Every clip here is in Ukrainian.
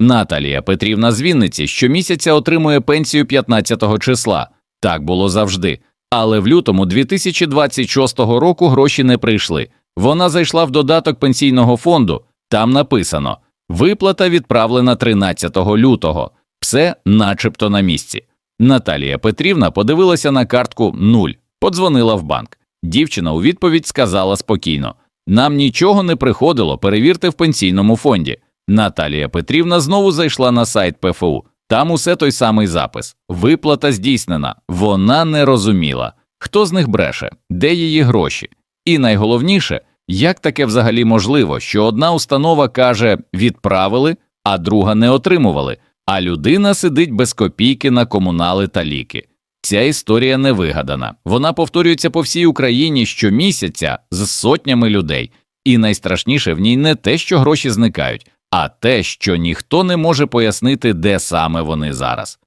Наталія Петрівна з Вінниці щомісяця отримує пенсію 15 числа. Так було завжди. Але в лютому 2026 року гроші не прийшли. Вона зайшла в додаток пенсійного фонду. Там написано: виплата відправлена 13 лютого. Все начебто на місці. Наталія Петрівна подивилася на картку нуль, подзвонила в банк. Дівчина у відповідь сказала спокійно: Нам нічого не приходило, перевірте в пенсійному фонді. Наталія Петрівна знову зайшла на сайт ПФУ. Там усе той самий запис. Виплата здійснена. Вона не розуміла, хто з них бреше, де її гроші. І найголовніше, як таке взагалі можливо, що одна установа каже відправили, а друга не отримували, а людина сидить без копійки на комунали та ліки. Ця історія не вигадана. Вона повторюється по всій Україні щомісяця з сотнями людей. І найстрашніше в ній не те, що гроші зникають, а те, що ніхто не може пояснити, де саме вони зараз.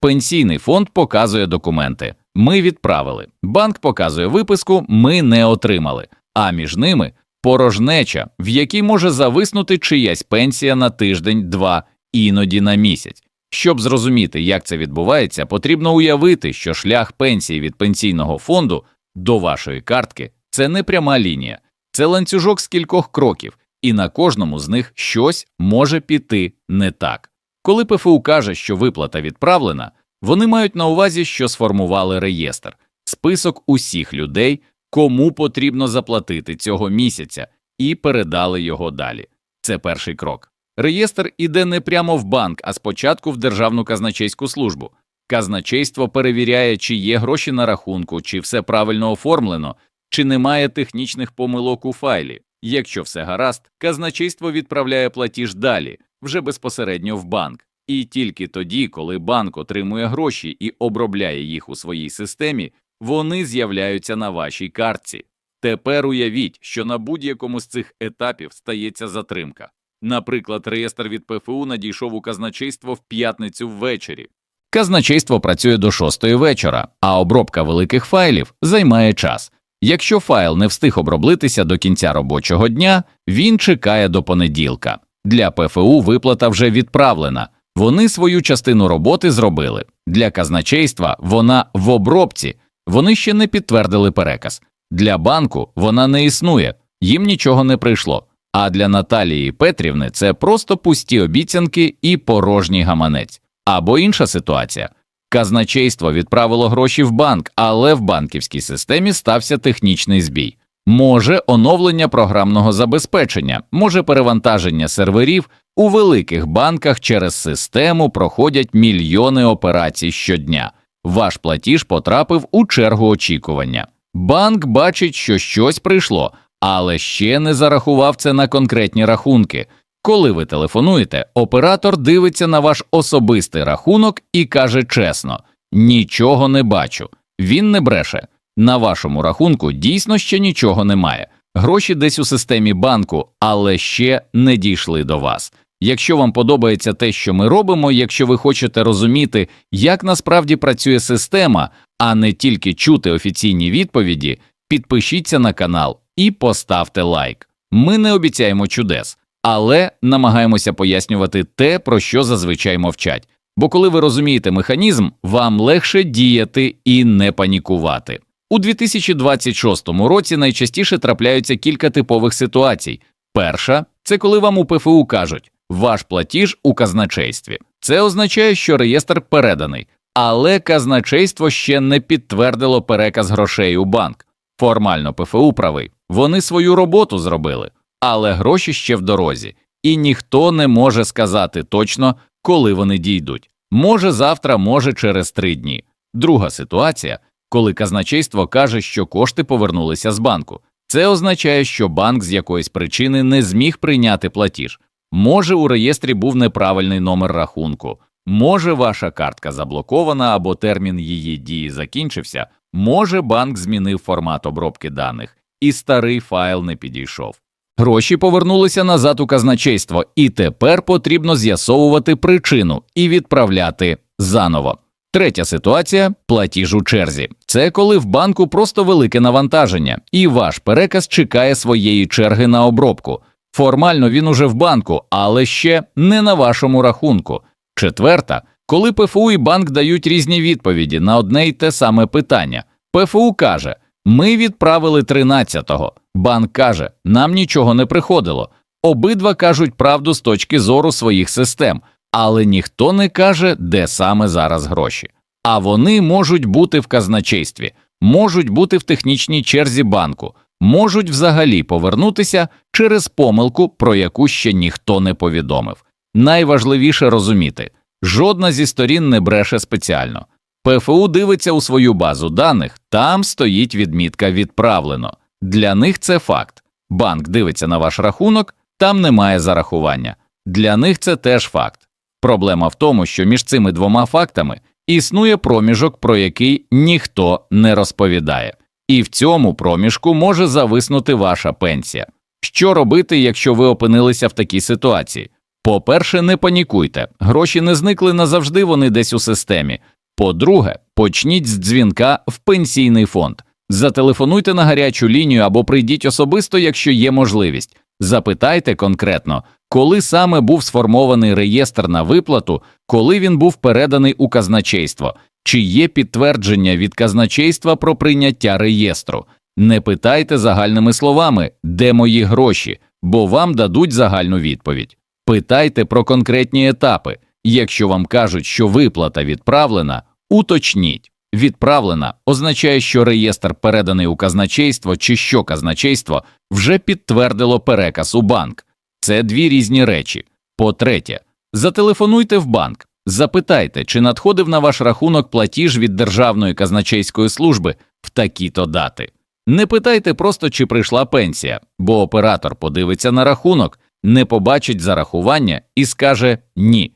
Пенсійний фонд показує документи. Ми відправили. Банк показує виписку, ми не отримали. А між ними порожнеча, в якій може зависнути чиясь пенсія на тиждень, два, іноді на місяць. Щоб зрозуміти, як це відбувається, потрібно уявити, що шлях пенсії від пенсійного фонду до вашої картки це не пряма лінія, це ланцюжок з кількох кроків, і на кожному з них щось може піти не так. Коли ПФУ каже, що виплата відправлена, вони мають на увазі, що сформували реєстр, список усіх людей, кому потрібно заплатити цього місяця, і передали його далі. Це перший крок. Реєстр іде не прямо в банк, а спочатку в Державну казначейську службу. Казначейство перевіряє, чи є гроші на рахунку, чи все правильно оформлено, чи немає технічних помилок у файлі. Якщо все гаразд, казначейство відправляє платіж далі, вже безпосередньо в банк. І тільки тоді, коли банк отримує гроші і обробляє їх у своїй системі, вони з'являються на вашій картці. Тепер уявіть, що на будь-якому з цих етапів стається затримка. Наприклад, реєстр від ПФУ надійшов у казначейство в п'ятницю ввечері. Казначейство працює до шостої вечора, а обробка великих файлів займає час. Якщо файл не встиг оброблитися до кінця робочого дня, він чекає до понеділка. Для ПФУ виплата вже відправлена. Вони свою частину роботи зробили. Для казначейства вона в обробці, вони ще не підтвердили переказ. Для банку вона не існує, їм нічого не прийшло. А для Наталії Петрівни це просто пусті обіцянки і порожній гаманець. Або інша ситуація. Казначейство відправило гроші в банк, але в банківській системі стався технічний збій. Може оновлення програмного забезпечення, може перевантаження серверів. У великих банках через систему проходять мільйони операцій щодня. Ваш платіж потрапив у чергу очікування. Банк бачить, що щось прийшло, але ще не зарахував це на конкретні рахунки. Коли ви телефонуєте, оператор дивиться на ваш особистий рахунок і каже чесно: нічого не бачу. Він не бреше. На вашому рахунку дійсно ще нічого немає. Гроші десь у системі банку, але ще не дійшли до вас. Якщо вам подобається те, що ми робимо, якщо ви хочете розуміти, як насправді працює система, а не тільки чути офіційні відповіді, підпишіться на канал і поставте лайк. Ми не обіцяємо чудес, але намагаємося пояснювати те, про що зазвичай мовчать. Бо коли ви розумієте механізм, вам легше діяти і не панікувати. У 2026 році найчастіше трапляються кілька типових ситуацій. Перша це коли вам у ПФУ кажуть ваш платіж у казначействі. Це означає, що реєстр переданий, але казначейство ще не підтвердило переказ грошей у банк. Формально ПФУ правий, вони свою роботу зробили, але гроші ще в дорозі, і ніхто не може сказати точно, коли вони дійдуть. Може завтра, може через три дні. Друга ситуація, коли казначейство каже, що кошти повернулися з банку. Це означає, що банк з якоїсь причини не зміг прийняти платіж. Може, у реєстрі був неправильний номер рахунку, може, ваша картка заблокована або термін її дії закінчився, може, банк змінив формат обробки даних, і старий файл не підійшов. Гроші повернулися назад у казначейство, і тепер потрібно з'ясовувати причину і відправляти заново. Третя ситуація платіж у черзі. Це коли в банку просто велике навантаження, і ваш переказ чекає своєї черги на обробку. Формально він уже в банку, але ще не на вашому рахунку. Четверта, коли ПФУ і банк дають різні відповіді на одне й те саме питання. ПФУ каже: Ми відправили 13-го. Банк каже, нам нічого не приходило. Обидва кажуть правду з точки зору своїх систем, але ніхто не каже, де саме зараз гроші. А вони можуть бути в казначействі, можуть бути в технічній черзі банку, можуть взагалі повернутися через помилку, про яку ще ніхто не повідомив. Найважливіше розуміти, жодна зі сторін не бреше спеціально. ПФУ дивиться у свою базу даних, там стоїть відмітка відправлено. Для них це факт. Банк дивиться на ваш рахунок, там немає зарахування. Для них це теж факт. Проблема в тому, що між цими двома фактами існує проміжок, про який ніхто не розповідає, і в цьому проміжку може зависнути ваша пенсія. Що робити, якщо ви опинилися в такій ситуації? По-перше, не панікуйте, гроші не зникли назавжди, вони десь у системі. По-друге, почніть з дзвінка в пенсійний фонд. Зателефонуйте на гарячу лінію або прийдіть особисто, якщо є можливість. Запитайте конкретно, коли саме був сформований реєстр на виплату, коли він був переданий у казначейство, чи є підтвердження від казначейства про прийняття реєстру. Не питайте загальними словами, де мої гроші, бо вам дадуть загальну відповідь. Питайте про конкретні етапи. Якщо вам кажуть, що виплата відправлена, уточніть. Відправлена означає, що реєстр переданий у казначейство чи що казначейство вже підтвердило переказ у банк. Це дві різні речі. По-третє, зателефонуйте в банк, запитайте, чи надходив на ваш рахунок платіж від Державної казначейської служби в такі-то дати. Не питайте просто, чи прийшла пенсія, бо оператор подивиться на рахунок, не побачить зарахування і скаже ні.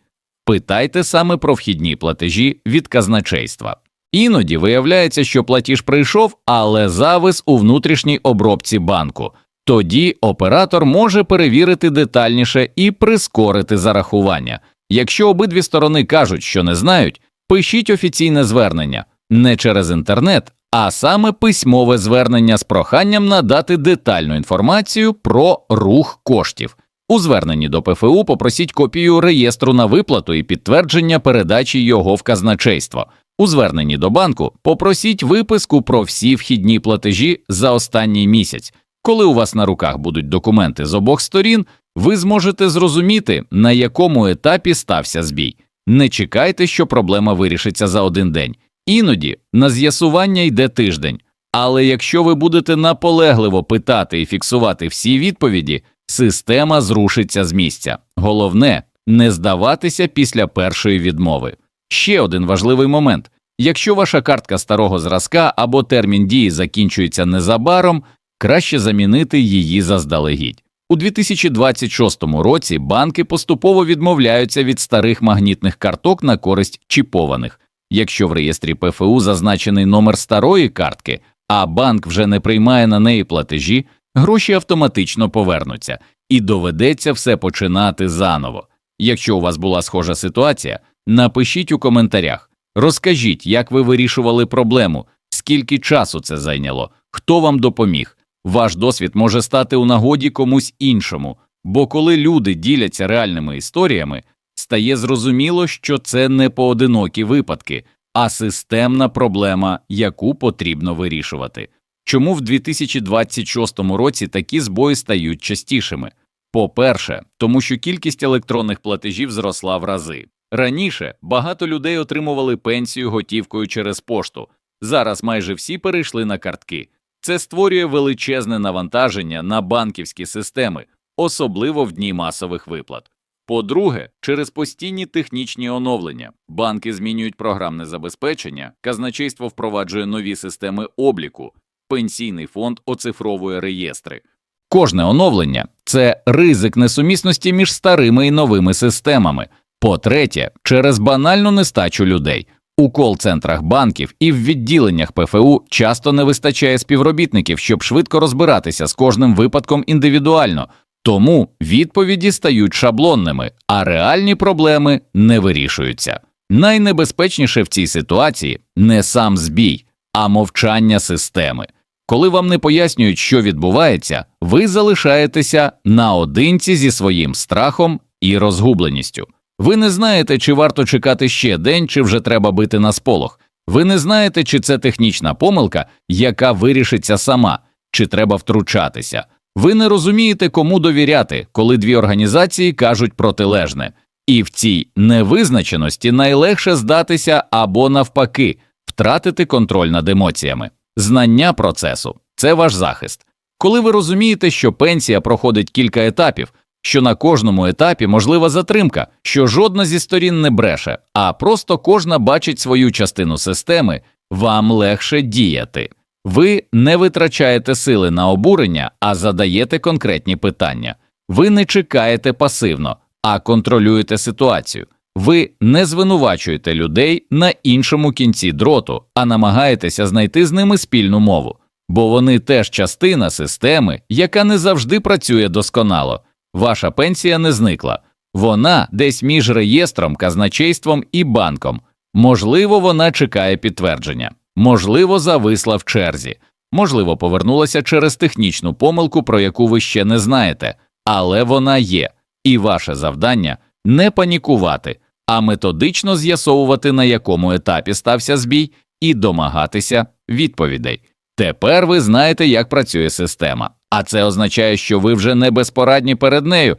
Питайте саме про вхідні платежі від казначейства. Іноді виявляється, що платіж прийшов, але завис у внутрішній обробці банку. Тоді оператор може перевірити детальніше і прискорити зарахування. Якщо обидві сторони кажуть, що не знають, пишіть офіційне звернення не через інтернет, а саме письмове звернення з проханням надати детальну інформацію про рух коштів. У зверненні до ПФУ попросіть копію реєстру на виплату і підтвердження передачі його в казначейство. У зверненні до банку попросіть виписку про всі вхідні платежі за останній місяць. Коли у вас на руках будуть документи з обох сторін, ви зможете зрозуміти, на якому етапі стався збій. Не чекайте, що проблема вирішиться за один день. Іноді на з'ясування йде тиждень. Але якщо ви будете наполегливо питати і фіксувати всі відповіді, система зрушиться з місця. Головне не здаватися після першої відмови. Ще один важливий момент: якщо ваша картка старого зразка або термін дії закінчується незабаром, краще замінити її заздалегідь. У 2026 році банки поступово відмовляються від старих магнітних карток на користь чіпованих. Якщо в реєстрі ПФУ зазначений номер старої картки, а банк вже не приймає на неї платежі, гроші автоматично повернуться, і доведеться все починати заново. Якщо у вас була схожа ситуація, напишіть у коментарях, розкажіть, як ви вирішували проблему, скільки часу це зайняло, хто вам допоміг. Ваш досвід може стати у нагоді комусь іншому, бо коли люди діляться реальними історіями, стає зрозуміло, що це не поодинокі випадки, а системна проблема, яку потрібно вирішувати. Чому в 2026 році такі збої стають частішими? По-перше, тому що кількість електронних платежів зросла в рази. Раніше багато людей отримували пенсію готівкою через пошту. Зараз майже всі перейшли на картки. Це створює величезне навантаження на банківські системи, особливо в дні масових виплат. По-друге, через постійні технічні оновлення банки змінюють програмне забезпечення, казначейство впроваджує нові системи обліку, пенсійний фонд оцифровує реєстри. Кожне оновлення це ризик несумісності між старими і новими системами. По-третє, через банальну нестачу людей. У кол-центрах банків і в відділеннях ПФУ часто не вистачає співробітників, щоб швидко розбиратися з кожним випадком індивідуально, тому відповіді стають шаблонними, а реальні проблеми не вирішуються. Найнебезпечніше в цій ситуації не сам збій, а мовчання системи. Коли вам не пояснюють, що відбувається, ви залишаєтеся наодинці зі своїм страхом і розгубленістю. Ви не знаєте, чи варто чекати ще день, чи вже треба бити на сполох. Ви не знаєте, чи це технічна помилка, яка вирішиться сама, чи треба втручатися. Ви не розумієте, кому довіряти, коли дві організації кажуть протилежне. І в цій невизначеності найлегше здатися або навпаки втратити контроль над емоціями. Знання процесу це ваш захист. Коли ви розумієте, що пенсія проходить кілька етапів, що на кожному етапі можлива затримка, що жодна зі сторін не бреше, а просто кожна бачить свою частину системи, вам легше діяти. Ви не витрачаєте сили на обурення, а задаєте конкретні питання. Ви не чекаєте пасивно, а контролюєте ситуацію. Ви не звинувачуєте людей на іншому кінці дроту, а намагаєтеся знайти з ними спільну мову, бо вони теж частина системи, яка не завжди працює досконало. Ваша пенсія не зникла, вона десь між реєстром, казначейством і банком. Можливо, вона чекає підтвердження, можливо, зависла в черзі, можливо, повернулася через технічну помилку, про яку ви ще не знаєте, але вона є, і ваше завдання не панікувати, а методично з'ясовувати, на якому етапі стався збій, і домагатися відповідей. Тепер ви знаєте, як працює система, а це означає, що ви вже не безпорадні перед нею,